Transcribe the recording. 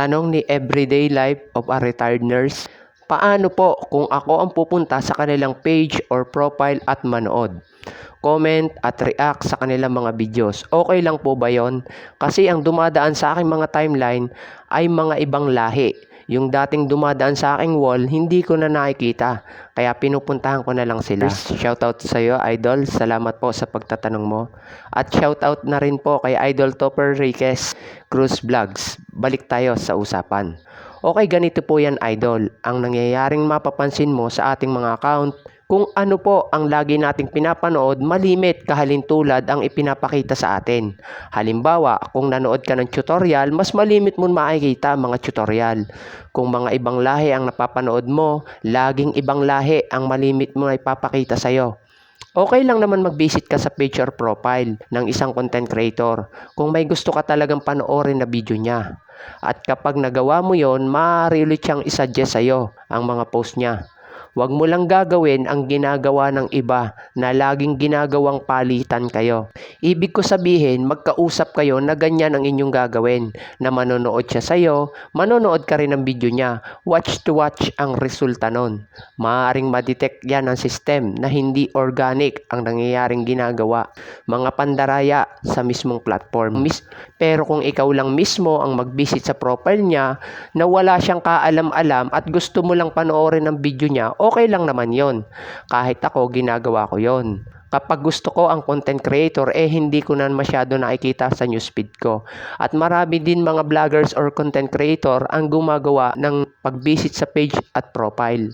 Tanong ni Everyday Life of a Retired Nurse, paano po kung ako ang pupunta sa kanilang page or profile at manood? Comment at react sa kanilang mga videos. Okay lang po ba yon? Kasi ang dumadaan sa aking mga timeline ay mga ibang lahi. Yung dating dumadaan sa aking wall, hindi ko na nakikita. Kaya pinupuntahan ko na lang sila. Shoutout sa iyo, Idol. Salamat po sa pagtatanong mo. At shoutout na rin po kay Idol Topper Riquez Cruz Vlogs. Balik tayo sa usapan. Okay, ganito po yan, Idol. Ang nangyayaring mapapansin mo sa ating mga account, kung ano po ang lagi nating pinapanood, malimit kahalintulad ang ipinapakita sa atin. Halimbawa, kung nanood ka ng tutorial, mas malimit mo makikita ang mga tutorial. Kung mga ibang lahi ang napapanood mo, laging ibang lahi ang malimit mo na ipapakita sa'yo. Okay lang naman mag-visit ka sa or profile ng isang content creator kung may gusto ka talagang panoorin na video niya. At kapag nagawa mo yon, maaari ulit siyang isuggest sa'yo ang mga post niya. Huwag mo lang gagawin ang ginagawa ng iba na laging ginagawang palitan kayo. Ibig ko sabihin, magkausap kayo na ganyan ang inyong gagawin. Na manonood siya sa'yo, manonood ka rin ng video niya. Watch to watch ang resulta nun. Maaring madetect yan ng system na hindi organic ang nangyayaring ginagawa. Mga pandaraya sa mismong platform. Mis- Pero kung ikaw lang mismo ang mag-visit sa profile niya na wala siyang kaalam-alam at gusto mo lang panoorin ang video niya, okay lang naman yon. Kahit ako, ginagawa ko yon. Kapag gusto ko ang content creator, eh hindi ko na masyado nakikita sa newsfeed ko. At marami din mga vloggers or content creator ang gumagawa ng pag-visit sa page at profile.